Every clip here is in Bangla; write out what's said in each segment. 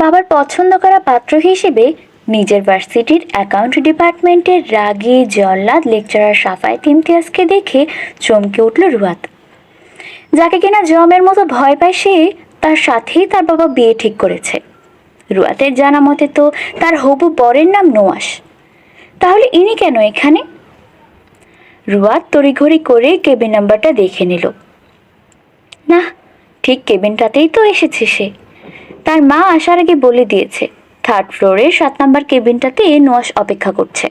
বাবার পছন্দ করা পাত্র হিসেবে নিজের ভার্সিটির অ্যাকাউন্ট ডিপার্টমেন্টের রাগী, জল্লাদ লেকচারার সাফায়েত ইমতিয়াজকে দেখে চমকে উঠল রুয়াত। যাকে কিনা জমের মতো ভয় পায় সে, তার সাথেই তার বাবা বিয়ে ঠিক করেছে। রুয়াতের জানা মতে তো তার হবু বরের নাম নোয়াস তাহলে ইনি কেন এখানে? রুয়াত তড়িঘড়ি করে কেবিন নাম্বারটা দেখে নিল। না ঠিক কেবিনটাতেই তো এসেছে সে। তার মা আসার আগে বলে দিয়েছে থার্ড ফ্লোরে সাত নাম্বার কেবিনটাতে নোয়াস অপেক্ষা করছে।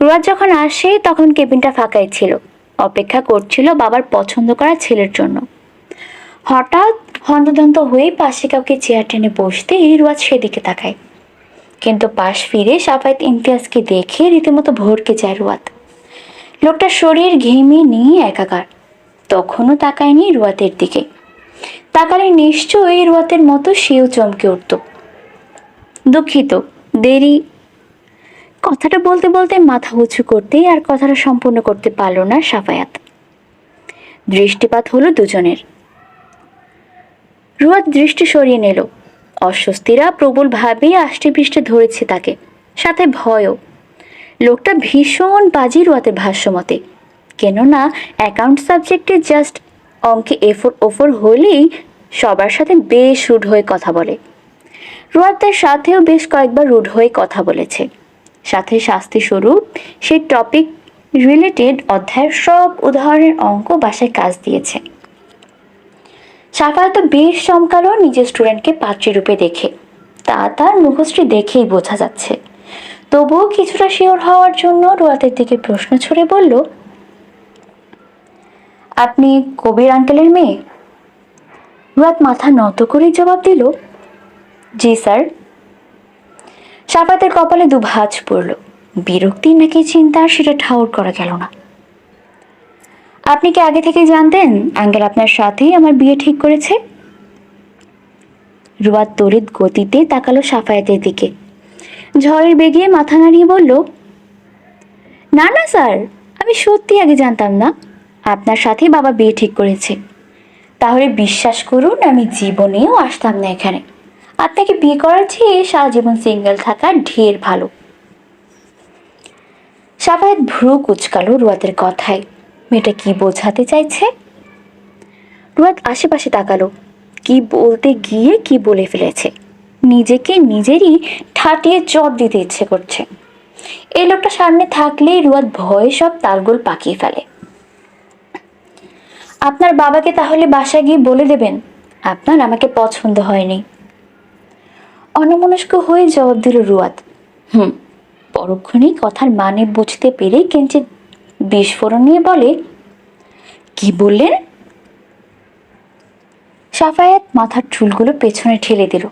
রুয়াত যখন আসে, তখন কেবিনটা ফাঁকাই ছিল। অপেক্ষা করছিল বাবার পছন্দ করা ছেলের জন্য। হঠাৎ হন্তদন্ত হয়ে পাশে কাউকে চেয়ার টেনে বসতে রুয়াত সেদিকে তাকায়। কিন্তু পাশ ফিরে সাফায়েত ইমতিয়াজকে দেখে রীতিমতো ভরকে যায় রুয়াত লোকটার শরীর ঘেমে নিয়ে একাকার। তখনও তাকায়নি রুয়াতের দিকে। তাকালে নিশ্চয়ই রুয়াতের মতো সেও চমকে উঠত। দুঃখিত, দেরি। কথাটা বলতে বলতে মাথা উঁচু করতেই আর কথাটা সম্পূর্ণ করতে পারল না সাফায়াত। দৃষ্টিপাত হলো দুজনের। রুয়াত দৃষ্টি সরিয়ে নিল। অস্বস্তিরা প্রবলভাবেই আষ্টে পৃষ্ঠে ধরেছে তাকে, সাথে ভয়ও। লোকটা ভীষণ বাজি রুয়াতের ভাষ্যমতে। কেননা অ্যাকাউন্ট সাবজেক্টে জাস্ট অঙ্কে এফোর ওফোর হলেই সবার সাথে বেশ রুড হয়ে কথা বলে। রুয়াত তার সাথেও বেশ কয়েকবার রুড হয়ে কথা বলেছে। সাথে শাস্তি স্বরূপ সেই টপিক রিলেটেড অধ্যায়ের সব উদাহরণের অঙ্ক বাসায় কাজ দিয়েছে। সাফায় তো বেশ চমকালো নিজের স্টুডেন্টকে পাত্রী রূপে দেখে। তা তার মুখশ্রী দেখেই বোঝা যাচ্ছে। তবুও কিছুটা শিওর হওয়ার জন্য রোয়াতের দিকে প্রশ্ন ছুড়ে বলল আপনি কবির আঙ্কেলের মেয়ে? রুয়াত মাথা নত করে জবাব দিল, জি, স্যার। সাফাতের কপালে দু ভাঁজ পড়ল। বিরক্তি নাকি চিন্তা, সেটা ঠাউর করা গেল না। আপনি কি আগে থেকে জানতেন আঙ্কেল আপনার সাথেই আমার বিয়ে ঠিক করেছে? রুয়াত তড়িৎ গতিতে তাকালো সাফায়াতের দিকে। ঝড়ের বেগে মাথা নাড়িয়ে বলল, না না, স্যার, আমি সত্যি আগে জানতাম না। আপনার সাথেই বাবা বিয়ে ঠিক করেছে। তাহলে বিশ্বাস করুন, আমি জীবনেও আসতাম না এখানে। আপনাকে বিয়ে করার চেয়ে সারা জীবন সিঙ্গেল থাকা ঢের ভালো। সাফায়াত ভ্রু কুচকালো রুয়াতের কথায়। মেয়েটা কি বোঝাতে চাইছে? রুয়াত আশেপাশে তাকালো। কি বলতে গিয়ে কি বলে ফেলেছে? নিজেকে নিজেরই ঠাটিয়ে চট দিতে ইচ্ছে করছে। এই লোকটা সামনে থাকলেই রুয়াত ভয়ে সব তালগোল পাকিয়ে ফেলে। আপনার বাবাকে তাহলে বাসায় গিয়ে বলে দেবেন। আপনার আমাকে পছন্দ হয়নি। অনমনস্ক হয়ে জবাব দিল রুয়াত। হুম, পরক্ষণেই কথার মানে বুঝতে পেরে কিঞ্চিত বিস্ফোরণ নিয়ে বলে, কি বললেন? সাফায়াত মাথার চুলগুলো পেছনে ঠেলে দিল।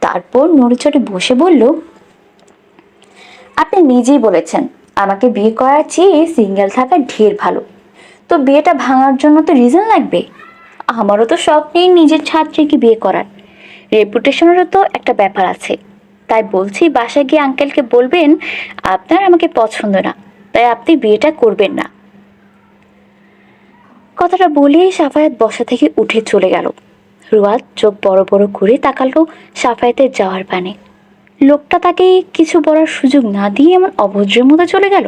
তারপর নড়েচড়ে বসে বলল, আপনি নিজেই বলেছেন, আমাকে বিয়ে করার চেয়ে সিঙ্গেল থাকা ঢের ভালো। তো বিয়েটা ভাঙার জন্য তো রিজন লাগবে। আমারও তো শখ নেই নিজের ছাত্রীকে বিয়ে করার। রেপুটেশনেরও তো একটা ব্যাপার আছে। তাই বলছি, বাসায় গিয়ে আঙ্কেলকে বলবেন, আপনার আমাকে পছন্দ না, তাই আপনি বিয়েটা করবেন না। কথাটা বলেই সাফায়াত বসা থেকে উঠে চলে গেল। রুয়াদ চোখ বড় বড় করে তাকালো সাফায়াতের যাওয়ার পানে। লোকটা তাকে কিছু বলার সুযোগ না দিয়ে এমন অভদ্রের মতো চলে গেল।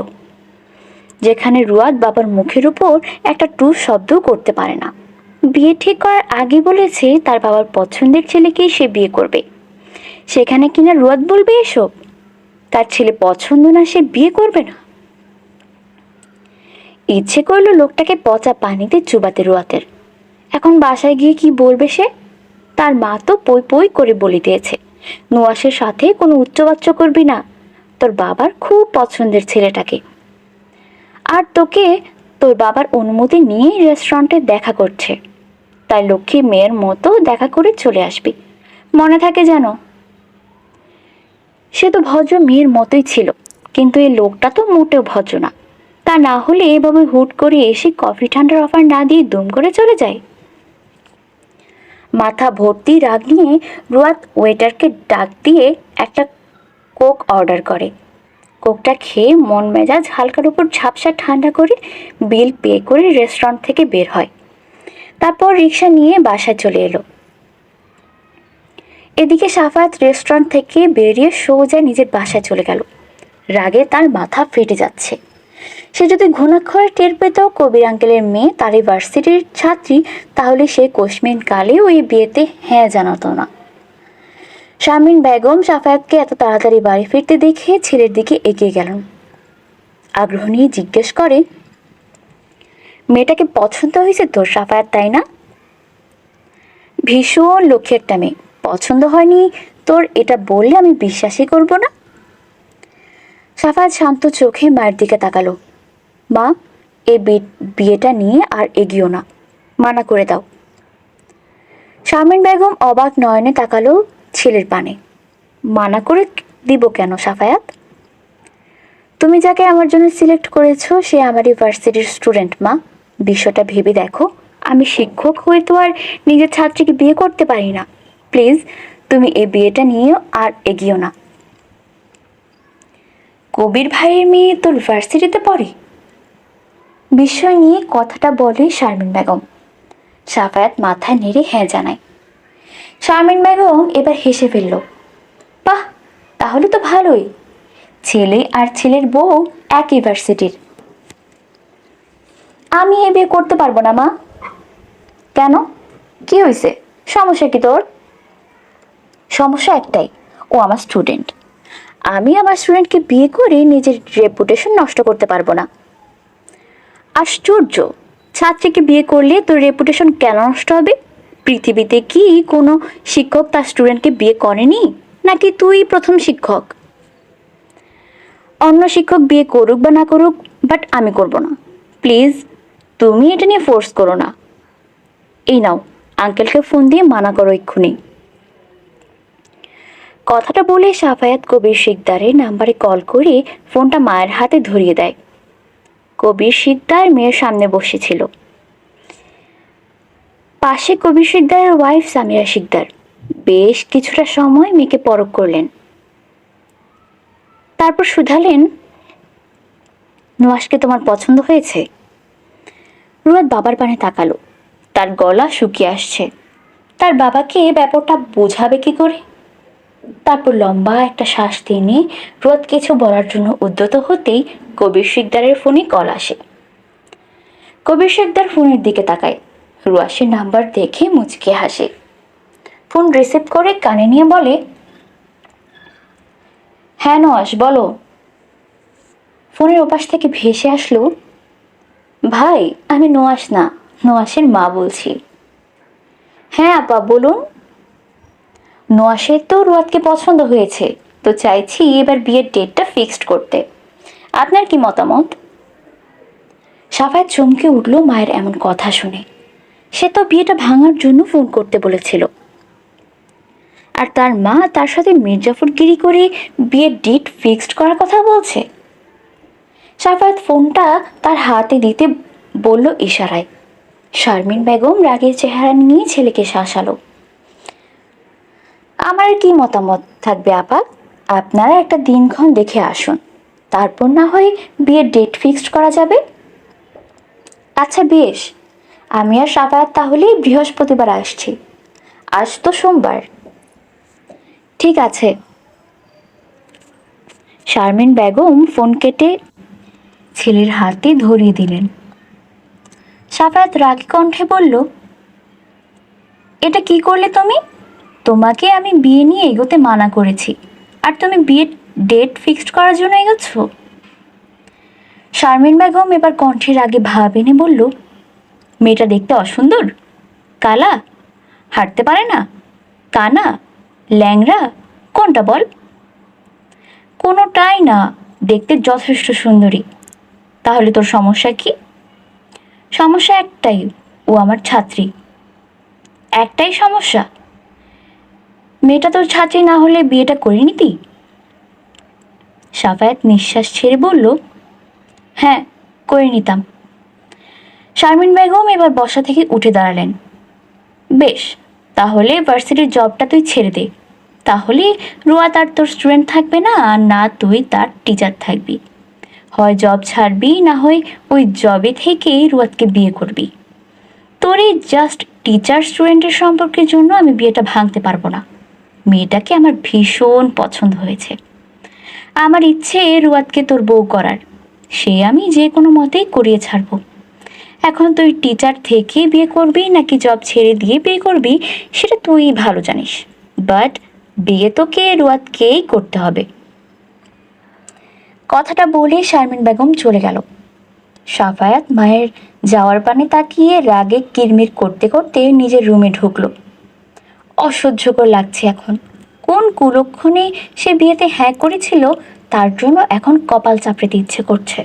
যেখানে রুয়াদ বাবার মুখের উপর একটা টু শব্দও করতে পারে না। বিয়ে ঠিক করার আগে বলেছে তার বাবার পছন্দের ছেলেকেই সে বিয়ে করবে। সেখানে কিনা রুয়াদ বলবে এসব? তার ছেলে পছন্দ না, সে বিয়ে করবে না। ইচ্ছে করল লোকটাকে পচা পানিতে চুবাতে রুয়াতের এখন বাসায় গিয়ে কি বলবে সে? তার মা তো পই পই করে বলে দিয়েছে, নোয়াসের সাথে কোনো উচ্চবাচ্য করবি না। তোর বাবার খুব পছন্দের ছেলেটাকে। আর তোকে তোর বাবার অনুমতি নিয়েই রেস্টুরেন্টে দেখা করছে। তাই লক্ষ্মী মেয়ের মতো দেখা করে চলে আসবি। মনে থাকে যেন সে তো ভদ্র মেয়ের মতোই ছিল, কিন্তু এই লোকটা তো মোটেও ভদ্র না। তা না হলে এভাবে হুট করে এসে কফি ঠান্ডার অফার না দিয়ে দুম করে চলে যায়। মাথা ভর্তি রাগ নিয়ে রুয়াত ওয়েটারকে ডাক দিয়ে একটা কোক অর্ডার করে। কোকটা খেয়ে মন মেজাজ হালকার উপর ঝাপসা ঠান্ডা করে বিল পে করে রেস্টুরেন্ট থেকে বের হয়। তারপর রিক্সা নিয়ে বাসায় চলে এলো। এদিকে সাফায়াত রেস্টুরেন্ট থেকে বেরিয়ে সোজা নিজের বাসায় চলে গেল। রাগে তার মাথা ফেটে যাচ্ছে। সে যদি ঘুণাক্ষরে টের পেত কবির আঙ্কেলের মেয়ে, তার ইউনিভার্সিটির ছাত্রী, তাহলে সে কোশমিন কালেও এই বিয়েতে হ্যাঁ জানাতো না। শামিন বেগম সাফায়াতকে এত তাড়াতাড়ি বাড়ি ফিরতে দেখে ছেলের দিকে এগিয়ে গেলেন। আগ্রহ নিয়ে জিজ্ঞেস করে, মেয়েটাকে পছন্দ হয়েছে তোর সাফায়াত, তাই না? ভীষণ লক্ষ্যে একটা মেয়ে। পছন্দ হয়নি তোর এটা বললে আমি বিশ্বাসই করব না? সাফায়াত শান্ত চোখে মায়ের দিকে তাকালো। মা, এ বিয়েটা নিয়ে আর এগিয়েও না। মানা করে দাও। শামিন বেগম অবাক নয়নে তাকালো ছেলের পানে। মানা করে দিব কেন সাফায়াত? তুমি যাকে আমার জন্য সিলেক্ট করেছ, সে আমার ইউনিভার্সিটির স্টুডেন্ট মা। বিষয়টা ভেবে দেখো, আমি শিক্ষক হয়ে তো আর নিজের ছাত্রীকে বিয়ে করতে পারি না। প্লিজ, তুমি এই বিয়েটা নিয়ে আর এগিয়েও না। কবির ভাইয়ের মেয়ে তোর ইউনিভার্সিটিতে পড়ে। বিষয় নিয়ে কথাটা বলে শারমিন বেগম। সাফায়াত মাথায় নেড়ে হ্যাঁ জানায়। শারমিন বেগম এবার হেসে ফেলল, বাহ, তাহলে তো ভালোই। ছেলে আর ছেলের বউ এক ইউনিভার্সিটির আমি এ বিয়ে করতে পারব না, মা। কেন? কি হয়েছে সমস্যা কি তোর? সমস্যা একটাই, ও আমার স্টুডেন্ট আমি আমার স্টুডেন্টকে বিয়ে করে নিজের রেপুটেশন নষ্ট করতে পারব না। আশ্চর্য, ছাত্রীকে বিয়ে করলে তোর রেপুটেশন কেন নষ্ট হবে? পৃথিবীতে কি কোনো শিক্ষক তার স্টুডেন্টকে বিয়ে করেনি? নাকি তুই প্রথম শিক্ষক? অন্য শিক্ষক বিয়ে করুক বা না করুক বাট আমি করব না। প্লিজ তুমি এটা নিয়ে ফোর্স করো না। এই নাও আঙ্কেলকে ফোন দিয়ে মানা করো এক্ষুনি। কথাটা বলে সাফায়াত কবির শিকদারের নাম্বারে কল করে ফোনটা মায়ের হাতে ধরিয়ে দেয়। কবির শিকদার মেয়ের সামনে বসেছিল। পাশে কবির শিকদারের ওয়াইফ সামিরা শিকদার। বেশ কিছুটা সময় মেয়েকে পরখ করলেন। তারপর শুধালেন নোয়াসকে তোমার পছন্দ হয়েছে? রুয়াদ বাবার পানে তাকালো। তার গলা শুকিয়ে আসছে। তার বাবাকে ব্যাপারটা বোঝাবে কি করে? তারপর লম্বা একটা শ্বাস টেনে রোদ কিছু বলার জন্য উদ্যত হতেই কবির শিকদারের ফোনে কল আসে। কবির শিকদার ফোনের দিকে তাকায়। রুয়াসের নাম্বার দেখে মুচকে হাসে। ফোন রিসিভ করে কানে নিয়ে বলে হ্যাঁ নোয়াস বলো। ফোনের ওপাশ থেকে ভেসে আসলো, ভাই, আমি নোয়াস না নোয়াসের মা বলছি। হ্যাঁ আপা, বলুন। নোয়াসের তো রুয়াদকে পছন্দ হয়েছে, তো চাইছি এবার বিয়ের ডেটটা ফিক্সড করতে। আপনার কি মতামত? সাফায় চমকে উঠল মায়ের এমন কথা শুনে। সে তো বিয়েটা ভাঙার জন্য ফোন করতে বলেছিল। আর তার মা তার সাথে মির্জাফরগিরি করে বিয়ের ডেট ফিক্সড করার কথা বলছে। সাফায়াত ফোনটা তার হাতে দিতে বলল ইশারায়। শারমিন বেগম রাগের চেহারা নিয়ে ছেলেকে শাসালো। আমার কি মতামত থাকবে আপা? আপনারা একটা দিনক্ষণ দেখে আসুন। তারপর না হয় বিয়ের ডেট ফিক্সড করা যাবে? আচ্ছা বেশ। আমি আর সাফায়াত তাহলেই বৃহস্পতিবার আসছি। আজ তো সোমবার। ঠিক আছে। শারমিন বেগম ফোন কেটে ছেলের হাতে ধরিয়ে দিলেন। সাফায়াত রাগী কণ্ঠে বলল, এটা কি করলে তুমি? তোমাকে আমি বিয়ে নিয়ে এগোতে মানা করেছি। আর তুমি বিয়ের ডেট ফিক্সড করার জন্য এগোচ্ছ? শারমিন বেগম এবার কণ্ঠের আগে ভাব এনে বলল মেয়েটা দেখতে অসুন্দর? কালা? হাঁটতে পারে না? কানা? ল্যাংড়া? কোনটা বল? কোনোটাই না। দেখতে যথেষ্ট সুন্দরী। তাহলে তোর সমস্যা কি? সমস্যা একটাই, ও আমার ছাত্রী। একটাই সমস্যা? মেয়েটা তোর ছাত্রী না হলে বিয়েটা করে নিতি? সাফায়াত নিঃশ্বাস ছেড়ে বলল হ্যাঁ করে নিতাম। শারমিন বেগম এবার বসা থেকে উঠে দাঁড়ালেন। বেশ, তাহলে ভার্সিটির জবটা তুই ছেড়ে দে। তাহলে রুয়া তার তোর স্টুডেন্ট থাকবে না, আর না তুই তার টিচার থাকবি। হয় জব ছাড়বি, না হয় ওই জবে থেকেই রুয়াতকে বিয়ে করবি। তোর এই জাস্ট টিচার স্টুডেন্টের সম্পর্কের জন্য আমি বিয়েটা ভাঙতে পারব না। মেয়েটাকে আমার ভীষণ পছন্দ হয়েছে। আমার ইচ্ছে রুয়াতকে তোর বউ করার। সে আমি যে কোনো মতেই করিয়ে ছাড়বো। এখন তুই টিচার থেকে বিয়ে করবি নাকি জব ছেড়ে দিয়ে বিয়ে করবি, সেটা তুই ভালো জানিস। বাট বিয়ে তোকে রুয়াদকেই করতে হবে? কথাটা বলে শারমিন বেগম চলে গেল। সাফায়াত মায়ের যাওয়ার পানে তাকিয়ে রাগে কিরমির করতে করতে নিজের রুমে ঢুকলো। অসহ্যকর লাগছে এখন। কোন কুলক্ষণে সে বিয়েতে হ্যাঁ করেছিল, তার জন্য এখন কপাল চাপড়ে ইচ্ছে করছে।